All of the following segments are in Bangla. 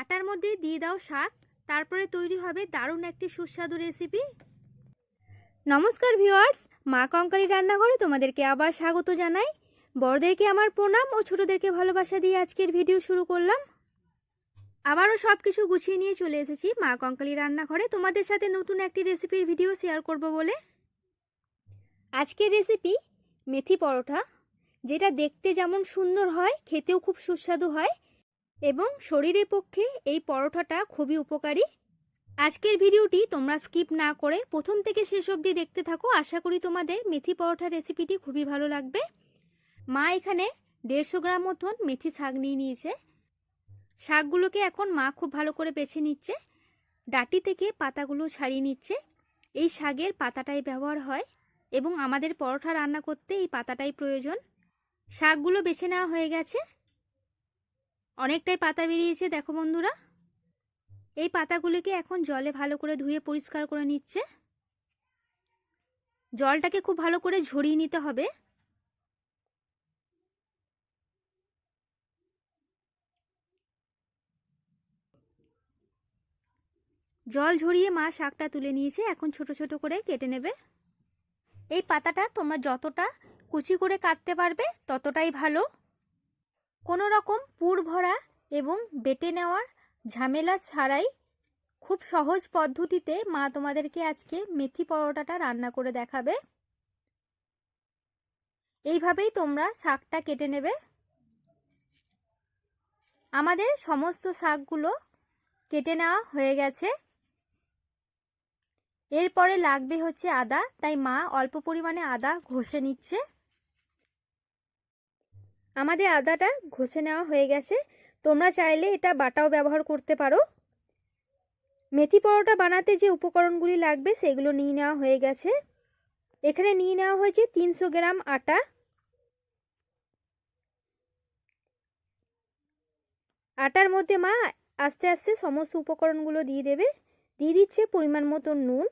আটার মধ্যে দিয়ে দাও শাক, তারপরে তৈরি হবে দারুণ একটি সুস্বাদু রেসিপি নমস্কার ভিউয়ার্স মা কঙ্কালি রান্নাঘরে তোমাদেরকে আবার স্বাগত জানাই। বড়দেরকে আমার প্রণাম ও ছোটদেরকে ভালোবাসা দিয়ে আজকের ভিডিও শুরু করলাম। আবারও সব কিছু গুছিয়ে নিয়ে চলে এসেছি মা কঙ্কালি রান্নাঘরে। তোমাদের সাথে নতুন একটি রেসিপির ভিডিও শেয়ার করব বলে। আজকের রেসিপি মেথি পরোটা, যেটা দেখতে যেমন সুন্দর হয়, খেতেও খুব সুস্বাদু হয় এবং শরীরের পক্ষে এই পরোটাটা খুবই উপকারী। আজকের ভিডিওটি তোমরা স্কিপ না করে প্রথম থেকে শেষ অবধি দেখতে থাকো। আশা করি তোমাদের মেথি পরোটা রেসিপিটি খুবই ভালো লাগবে। মা এখানে দেড়শো গ্রাম মতন মেথি শাক নিয়ে নিয়েছে। শাকগুলোকে এখন মা খুব ভালো করে বেছে নিচ্ছে। ডাটি থেকে পাতাগুলো ছাড়িয়ে নিচ্ছে। এই শাকের পাতাটাই ব্যবহার হয় এবং আমাদের পরোটা রান্না করতে এই পাতাটাই প্রয়োজন। শাকগুলো বেছে নেওয়া হয়ে গেছে। অনেকটাই পাতা বেরিয়েছে, দেখো বন্ধুরা। এই পাতাগুলিকে এখন জলে ভালো করে ধুয়ে পরিষ্কার করে নিচ্ছে। জলটাকে খুব ভালো করে ঝরিয়ে নিতে হবে। জল ঝরিয়ে মা শাকটা তুলে নিয়েছে, এখন ছোট ছোট করে কেটে নেবে। এই পাতাটা তোমরা যতটা কুচি করে কাটতে পারবে, ততটাই ভালো। কোনো রকম পুর ভরা এবং বেটে নেওয়ার ঝামেলা ছাড়াই খুব সহজ পদ্ধতিতে মা তোমাদেরকে আজকে মেথি পরোটাটা রান্না করে দেখাবে। এইভাবেই তোমরা শাকটা কেটে নেবে। আমাদের সমস্ত শাকগুলো কেটে নেওয়া হয়ে গেছে। এরপরে লাগবে হচ্ছে আদা, তাই মা অল্প পরিমাণে আদা ঘষে নিচ্ছে। আমাদের আদাটা ঘষে নেওয়া হয়ে গেছে। তোমরা চাইলে এটা বাটাও ব্যবহার করতে পারো। মেথি পরোটা বানাতে যে উপকরণগুলি লাগবে সেগুলো নিয়ে নেওয়া হয়ে গেছে। এখানে নিয়ে নেওয়া হয়েছে তিনশো গ্রাম আটা। আটার মধ্যে মা আস্তে আস্তে সমস্ত উপকরণগুলো দিয়ে দেবে। দিয়ে দিচ্ছে পরিমাণ মতো নুন।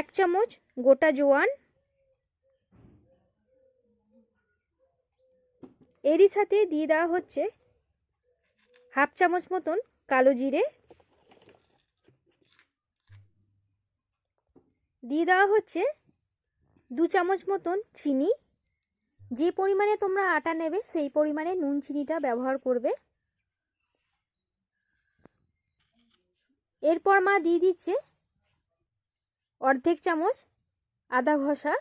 এক চামচ গোটা জোয়ান। এরই সাথে দিয়ে দেওয়া হচ্ছে হাফ চামচ মতন কালো জিরে। দিয়ে দেওয়া হচ্ছে দু চামচ মতন চিনি। যে পরিমাণে তোমরা আটা নেবে, সেই পরিমাণে নুন চিনিটা ব্যবহার করবে। এরপর মা দিয়ে দিচ্ছে অর্ধেক চামচ আদা ঘষা।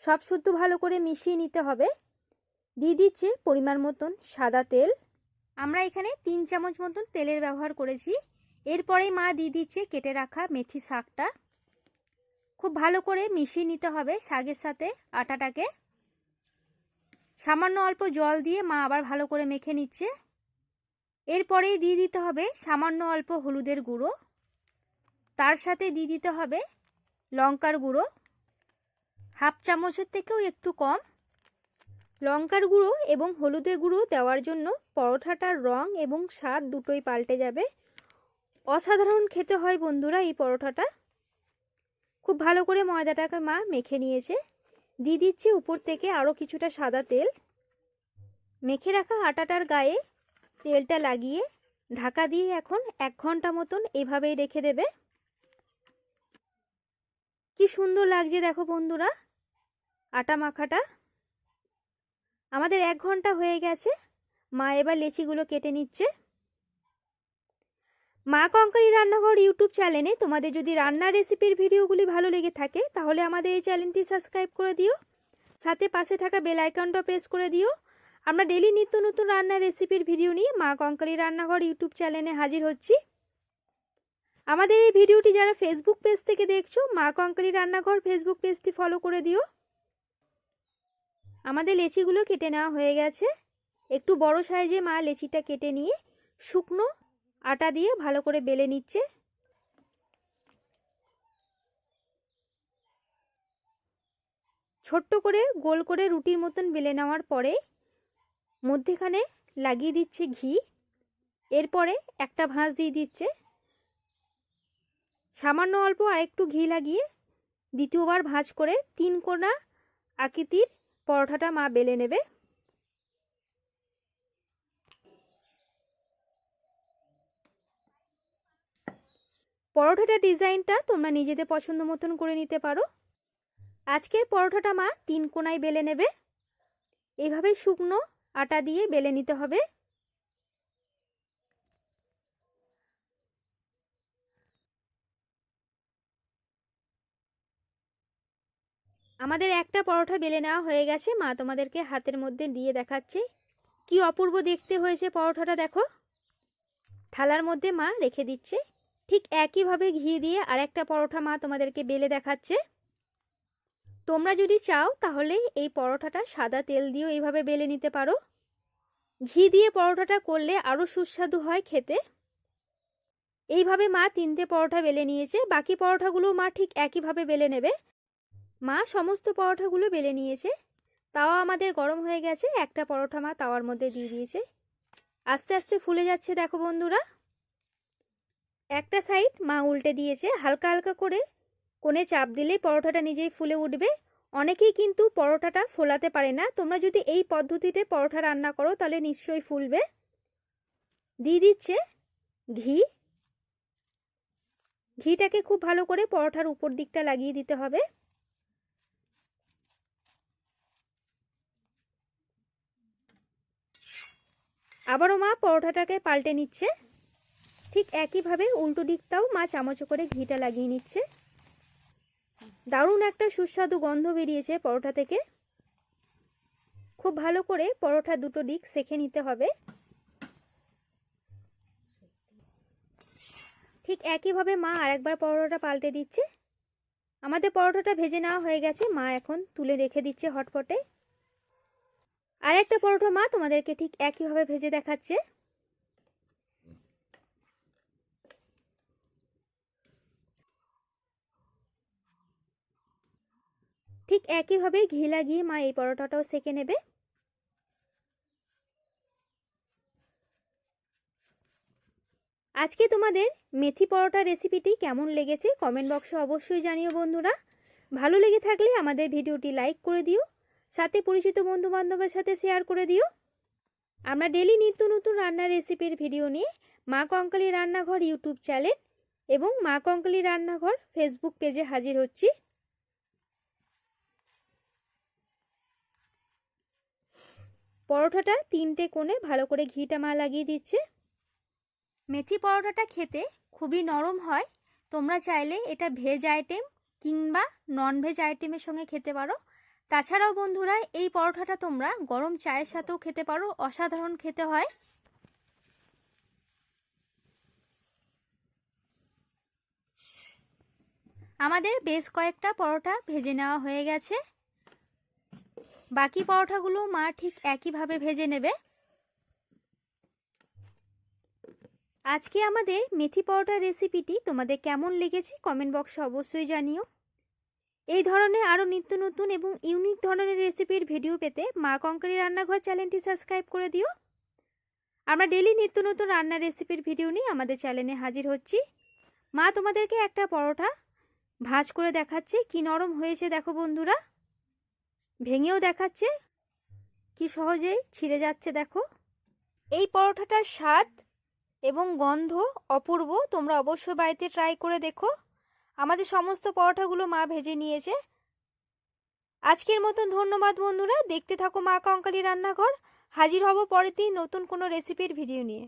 সব শুদ্ধ ভালো করে মিশিয়ে নিতে হবে। দিয়ে দিচ্ছে পরিমাণ মতন সাদা তেল। আমরা এখানে তিন চামচ মতন তেলের ব্যবহার করেছি। এরপরেই মা দিয়ে দিচ্ছে কেটে রাখা মেথি শাকটা। খুব ভালো করে মিশিয়ে নিতে হবে শাকের সাথে আটাটাকে। সামান্য অল্প জল দিয়ে মা আবার ভালো করে মেখে নিচ্ছে। এরপরেই দিয়ে দিতে হবে সামান্য অল্প হলুদের গুঁড়ো। তার সাথে দিয়ে দিতে হবে লঙ্কার গুঁড়ো। হাফ চামচের থেকেও একটু কম। লঙ্কার গুঁড়ো এবং হলুদের গুঁড়ো দেওয়ার জন্য পরোঠাটার রং এবং স্বাদ দুটোই পাল্টে যাবে। অসাধারণ খেতে হয় বন্ধুরা এই পরোঠাটা। খুব ভালো করে ময়দাটাকে মা মেখে নিয়েছে। দিয়ে দিচ্ছে উপর থেকে আরও কিছুটা সাদা তেল। মেখে রাখা আটাটার গায়ে তেলটা লাগিয়ে ঢাকা দিয়ে এখন এক ঘণ্টা মতন এভাবেই রেখে দেবে। কি সুন্দর লাগছে দেখো বন্ধুরা আটা মাখাটা। আমাদের এক ঘণ্টা হয়ে গেছে। মা এবার লেচিগুলো কেটে নিচ্ছে। মা কঙ্কারি রান্নাঘর ইউটিউব চ্যানেলে তোমাদের যদি রান্নার রেসিপির ভিডিওগুলি ভালো লেগে থাকে, তাহলে আমাদের এই চ্যানেলটি সাবস্ক্রাইব করে দিও। সাথে পাশে থাকা বেল আইকনটা প্রেস করে দিও। আমরা ডেলি নিত্য নতুন রান্নার রেসিপির ভিডিও নিয়ে মা কঙ্কালি রান্নাঘর ইউটিউব চ্যানেলে হাজির হচ্ছি। আমাদের এই ভিডিওটি যারা ফেসবুক পেজ থেকে দেখছ, মা কঙ্কালি রান্নাঘর ফেসবুক পেজটি ফলো করে দিও। আমাদের লেচিগুলো কেটে নেওয়া হয়ে গেছে। একটু বড় সাইজে মা লেচিটা কেটে নিয়ে শুকনো আটা দিয়ে ভালো করে বেলে নিচ্ছে। ছোট্ট করে গোল করে রুটির মতন বেলে নেওয়ার পরে মধ্যেখানে লাগিয়ে দিচ্ছে ঘি। এরপরে একটা ভাঁজ দিয়ে দিচ্ছে। সামান্য অল্প আরেকটু ঘি লাগিয়ে দ্বিতীয়বার ভাঁজ করে তিন কোনা আকৃতির পরোঠাটা মা বেলে নেবে। পরোঠাটা ডিজাইনটা তোমরা নিজেদের পছন্দ মতন করে নিতে পারো। আজকের পরোঠাটা মা তিন কোনায় বেলে নেবে। এভাবে শুকনো আটা দিয়ে বেলে নিতে হবে। আমাদের একটা পরোটা বেলে নেওয়া হয়ে গেছে। মা তোমাদেরকে হাতের মধ্যে দিয়ে দেখাচ্ছে। কি অপূর্ব দেখতে হয়েছে পরোটাটা, দেখো। থালার মধ্যে মা রেখে দিচ্ছে। ঠিক একইভাবে ঘি দিয়ে আরেকটা পরোটা মা তোমাদেরকে বেলে দেখাচ্ছে। তোমরা যদি চাও তাহলে এই পরোটাটা সাদা তেল দিয়েও এইভাবে বেলে নিতে পারো। ঘি দিয়ে পরোটাটা করলে আরও সুস্বাদু হয় খেতে। এইভাবে মা তিনটে পরোটা বেলে নিয়েছে। বাকি পরোটাগুলো মা ঠিক একইভাবে বেলে নেবে। মা সমস্ত পরোঠাগুলো বেলে নিয়েছে। তাওয়া আমাদের গরম হয়ে গেছে, একটা পরোটা মা তাওয়ার মধ্যে দিয়ে দিয়েছে। আস্তে আস্তে ফুলে যাচ্ছে দেখো বন্ধুরা। একটা সাইড মা উল্টে দিয়েছে, হালকা হালকা করে কোণে চাপ দিলেই পরোটাটা নিজেই ফুলে উঠবে। অনেকেই কিন্তু পরোটাটা ফোলাতে পারে না। তোমরা যদি এই পদ্ধতিতে পরোটা রান্না করো, তাহলে নিশ্চয়ই ফুলবে। দিয়ে দিচ্ছে ঘি। ঘিটাকে খুব ভালো করে পরোটার উপর দিকটা লাগিয়ে দিতে হবে। আবারও মা পরোটাটাকে পাল্টে নিচ্ছে। ঠিক একইভাবে উল্টো দিকটাও মা চামচ করে ঘিটা লাগিয়ে নিচ্ছে। দারুণ একটা সুস্বাদু গন্ধ বেরিয়েছে পরোটা থেকে। খুব ভালো করে পরোটা দুটো দিক সেখে নিতে হবে। ঠিক একইভাবে মা আরেকবার পরোটাটা পাল্টে দিচ্ছে। আমাদের পরোটাটা ভেজে নেওয়া হয়ে গেছে। মা এখন তুলে রেখে দিচ্ছে হটপটে। আর একটা পরোটা মা তোমাদেরকে ঠিক একইভাবে ভেজে দেখাচ্ছে। ঠিক একইভাবে ঘি লাগিয়ে মা এই পরোটাটাও সেকে নেবে। আজকে তোমাদের মেথি পরোটা রেসিপিটি কেমন লেগেছে কমেন্ট বক্সে অবশ্যই জানিও বন্ধুরা। ভালো লেগে থাকলে আমাদের ভিডিওটি লাইক করে দিও। সাথে পরিচিত বন্ধু বান্ধবের সাথে শেয়ার করে দিও। আমরা ডেলি নিত্য নতুন রান্নার রেসিপির ভিডিও নিয়ে মা কঙ্কালী রান্নাঘর ইউটিউব চ্যানেল এবং মা কঙ্কালী রান্নাঘর ফেসবুক পেজে হাজির হচ্ছি। পরোটাটা তিনটে কোণে ভালো করে ঘিটা মা লাগিয়ে দিচ্ছে। মেথি পরোটাটা খেতে খুবই নরম হয়। তোমরা চাইলে এটা ভেজ আইটেম কিংবা নন ভেজ আইটেমের সঙ্গে খেতে পারো। তাছাড়াও বন্ধুরা, এই পরোটাটা তোমরা গরম চায়ের সাথেও খেতে পারো, অসাধারণ খেতে হয়। আমাদের বেশ কয়েকটা পরোটা ভেজে নেওয়া হয়ে গেছে। বাকি পরোটাগুলো মা ঠিক একইভাবে ভেজে নেবে। আজকে আমাদের মেথি পরোটার রেসিপিটি তোমাদের কেমন লেগেছে কমেন্ট বক্সে অবশ্যই জানিও। এই ধরনের আরও নিত্য নতুন এবং ইউনিক ধরনের রেসিপির ভিডিও পেতে মা কঙ্কারি রান্নাঘর চ্যানেলটি সাবস্ক্রাইব করে দিও। আমরা ডেলি নিত্য নতুন রান্নার রেসিপির ভিডিও নিয়ে আমাদের চ্যানেলে হাজির হচ্ছি। মা, তোমাদেরকে একটা পরোটা ভাজ করে দেখাচ্ছে। কি নরম হয়েছে দেখো বন্ধুরা। ভেঙেও দেখাচ্ছে। কি সহজেই ছিঁড়ে যাচ্ছে দেখো। এই পরোটাটার স্বাদ এবং গন্ধ অপূর্ব। তোমরা অবশ্যই বাড়িতে ট্রাই করে দেখো। আমাদের সমস্ত পরোটাগুলো মা ভেজে নিয়েছে। আজকের মতন ধন্যবাদ বন্ধুরা। দেখতে থাকো মা কঙ্কালি রান্নাঘর। হাজির হব পরের দিন নতুন কোনো রেসিপির ভিডিও নিয়ে।